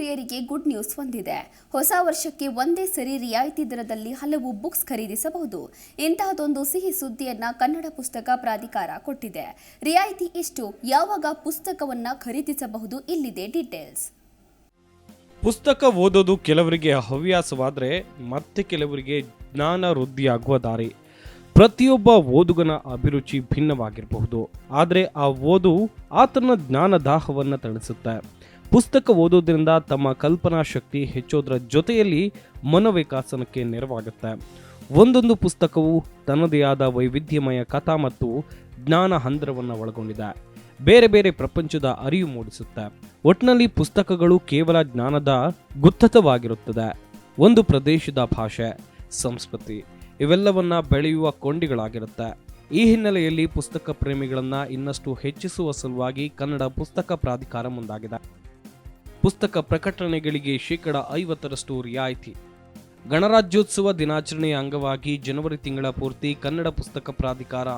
ಪ್ರಿಯರಿಗೆ good news ಹೊಂದಿದೆ ಹೊಸ ವರ್ಷಕ್ಕೆ ಒಂದೇ ಸರಿ ರಿಯಾಯಿತಿ ದರದಲ್ಲಿ ಹಲವು ಬುಕ್ಸ್ ಖರೀದಿಸಬಹುದು. ಇಂತಹದೊಂದು ಸಿಹಿ ಸುದ್ದಿಯನ್ನ ಕನ್ನಡ ಪುಸ್ತಕ ಪ್ರಾಧಿಕಾರ ಕೊಟ್ಟಿದೆ. ರಿಯಾಯಿತಿ ಇಷ್ಟು, ಯಾವಾಗ ಪುಸ್ತಕವನ್ನ ಖರೀದಿಸಬಹುದು ಇಲ್ಲಿದೆ ಡೀಟೇಲ್ಸ್. ಪುಸ್ತಕ ಓದೋದು ಕೆಲವರಿಗೆ ಹವ್ಯಾಸವಾದರೆ ಮತ್ತೆ ಕೆಲವರಿಗೆ ಜ್ಞಾನ ವೃದ್ಧಿಯಾಗುವ ದಾರಿ. ಪ್ರತಿಯೊಬ್ಬ ಓದುಗನ ಅಭಿರುಚಿ ಭಿನ್ನವಾಗಿರಬಹುದು. ಆದರೆ ಆ ಓದು ಆತನ ಜ್ಞಾನ ದಾಹವನ್ನು ತಣಿಸುತ್ತೆ. ಪುಸ್ತಕ ಓದೋದ್ರಿಂದ ತಮ್ಮ ಕಲ್ಪನಾ ಶಕ್ತಿ ಹೆಚ್ಚೋದ್ರ ಜೊತೆಯಲ್ಲಿ ಮನೋವಿಕಾಸನಕ್ಕೆ ನೆರವಾಗುತ್ತೆ. ಒಂದೊಂದು ಪುಸ್ತಕವು ತನ್ನದೇ ಆದ ವೈವಿಧ್ಯಮಯ ಕಥಾ ಮತ್ತು ಜ್ಞಾನ ಹಂದ್ರವನ್ನು ಒಳಗೊಂಡಿದೆ. ಬೇರೆ ಬೇರೆ ಪ್ರಪಂಚದ ಅರಿವು ಮೂಡಿಸುತ್ತೆ. ಒಟ್ಟಿನಲ್ಲಿ ಪುಸ್ತಕಗಳು ಕೇವಲ ಜ್ಞಾನದ ಗುತ್ತತವಾಗಿರುತ್ತದೆ. ಒಂದು ಪ್ರದೇಶದ ಭಾಷೆ, ಸಂಸ್ಕೃತಿ, ಇವೆಲ್ಲವನ್ನ ಬೆಳೆಯುವ ಕೊಂಡಿಗಳಾಗಿರುತ್ತೆ. ಈ ಹಿನ್ನೆಲೆಯಲ್ಲಿ ಪುಸ್ತಕ ಪ್ರೇಮಿಗಳನ್ನು ಇನ್ನಷ್ಟು ಹೆಚ್ಚಿಸುವ ಸಲುವಾಗಿ ಕನ್ನಡ ಪುಸ್ತಕ ಪ್ರಾಧಿಕಾರ ಮುಂದಾಗಿದೆ. ಪುಸ್ತಕ ಪ್ರಕಟಣೆಗಳಿಗೆ ಶೇಕಡ ಐವತ್ತರಷ್ಟು ರಿಯಾಯಿತಿ. ಗಣರಾಜ್ಯೋತ್ಸವ ದಿನಾಚರಣೆಯ ಅಂಗವಾಗಿ ಜನವರಿ ತಿಂಗಳ ಪೂರ್ತಿ ಕನ್ನಡ ಪುಸ್ತಕ ಪ್ರಾಧಿಕಾರ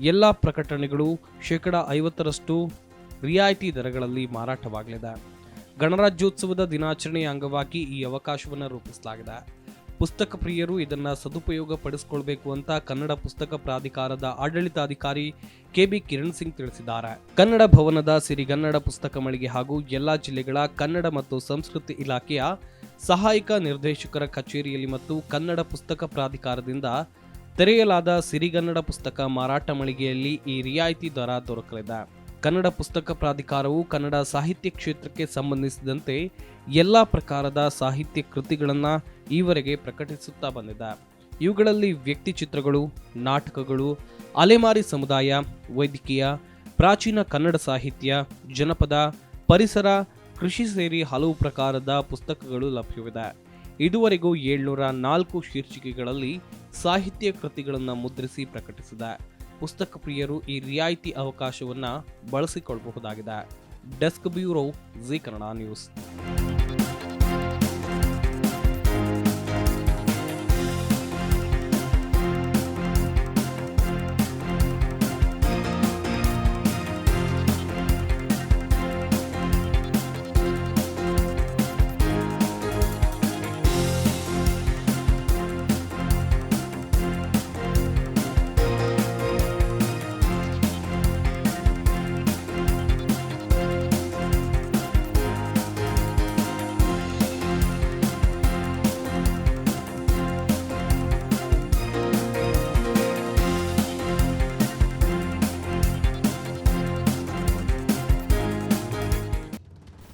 ಎಲ್ಲ ಪ್ರಕಟಣೆಗಳು ಶೇಕಡ ಐವತ್ತರಷ್ಟು ರಿಯಾಯಿತಿ ದರಗಳಲ್ಲಿ ಮಾರಾಟವಾಗಲಿದೆ. ಗಣರಾಜ್ಯೋತ್ಸವದ ದಿನಾಚರಣೆಯ ಅಂಗವಾಗಿ ಈ ಅವಕಾಶವನ್ನು ರೂಪಿಸಲಾಗಿದೆ. ಪುಸ್ತಕ ಪ್ರಿಯರು, ಇದನ್ನು ಸದುಪಯೋಗ ಪಡಿಸಿಕೊಳ್ಬೇಕು ಅಂತ ಕನ್ನಡ ಪುಸ್ತಕ ಪ್ರಾಧಿಕಾರದ ಆಡಳಿತಾಧಿಕಾರಿ ಕೆಬಿ ಕಿರಣ್ ಸಿಂಗ್ ತಿಳಿಸಿದ್ದಾರೆ. ಕನ್ನಡ ಭವನದ ಸಿರಿಗನ್ನಡ ಪುಸ್ತಕ ಮಳಿಗೆ ಹಾಗೂ ಎಲ್ಲಾ ಜಿಲ್ಲೆಗಳ ಕನ್ನಡ ಮತ್ತು ಸಂಸ್ಕೃತಿ ಇಲಾಖೆಯ ಸಹಾಯಕ ನಿರ್ದೇಶಕರ ಕಚೇರಿಯಲ್ಲಿ ಮತ್ತು ಕನ್ನಡ ಪುಸ್ತಕ ಪ್ರಾಧಿಕಾರದಿಂದ ತೆರೆಯಲಾದ ಸಿರಿಗನ್ನಡ ಪುಸ್ತಕ ಮಾರಾಟ ಮಳಿಗೆಯಲ್ಲಿ ಈ ರಿಯಾಯಿತಿ ದರ ದೊರಕಲಿದೆ. ಕನ್ನಡ ಪುಸ್ತಕ ಪ್ರಾಧಿಕಾರವು ಕನ್ನಡ ಸಾಹಿತ್ಯ ಕ್ಷೇತ್ರಕ್ಕೆ ಸಂಬಂಧಿಸಿದಂತೆ ಎಲ್ಲ ಪ್ರಕಾರದ ಸಾಹಿತ್ಯ ಕೃತಿಗಳನ್ನು ಈವರೆಗೆ ಪ್ರಕಟಿಸುತ್ತಾ ಬಂದಿದೆ. ಇವುಗಳಲ್ಲಿ ವ್ಯಕ್ತಿ ಚಿತ್ರಗಳು, ನಾಟಕಗಳು, ಅಲೆಮಾರಿ ಸಮುದಾಯ, ವೈದ್ಯಕೀಯ, ಪ್ರಾಚೀನ ಕನ್ನಡ ಸಾಹಿತ್ಯ, ಜನಪದ, ಪರಿಸರ, ಕೃಷಿ ಸೇರಿ ಹಲವು ಪ್ರಕಾರದ ಪುಸ್ತಕಗಳು ಲಭ್ಯವಿದೆ. ಇದುವರೆಗೂ ಏಳ್ನೂರ ನಾಲ್ಕು ಶೀರ್ಷಿಕೆಗಳಲ್ಲಿ ಸಾಹಿತ್ಯ ಕೃತಿಗಳನ್ನು ಮುದ್ರಿಸಿ ಪ್ರಕಟಿಸಿದೆ. ಪುಸ್ತಕ ಪ್ರಿಯರು ಈ ರಿಯಾಯಿತಿ ಅವಕಾಶವನ್ನು ಬಳಸಿಕೊಳ್ಳಬಹುದಾಗಿದೆ desk bureau Zee Kannada news.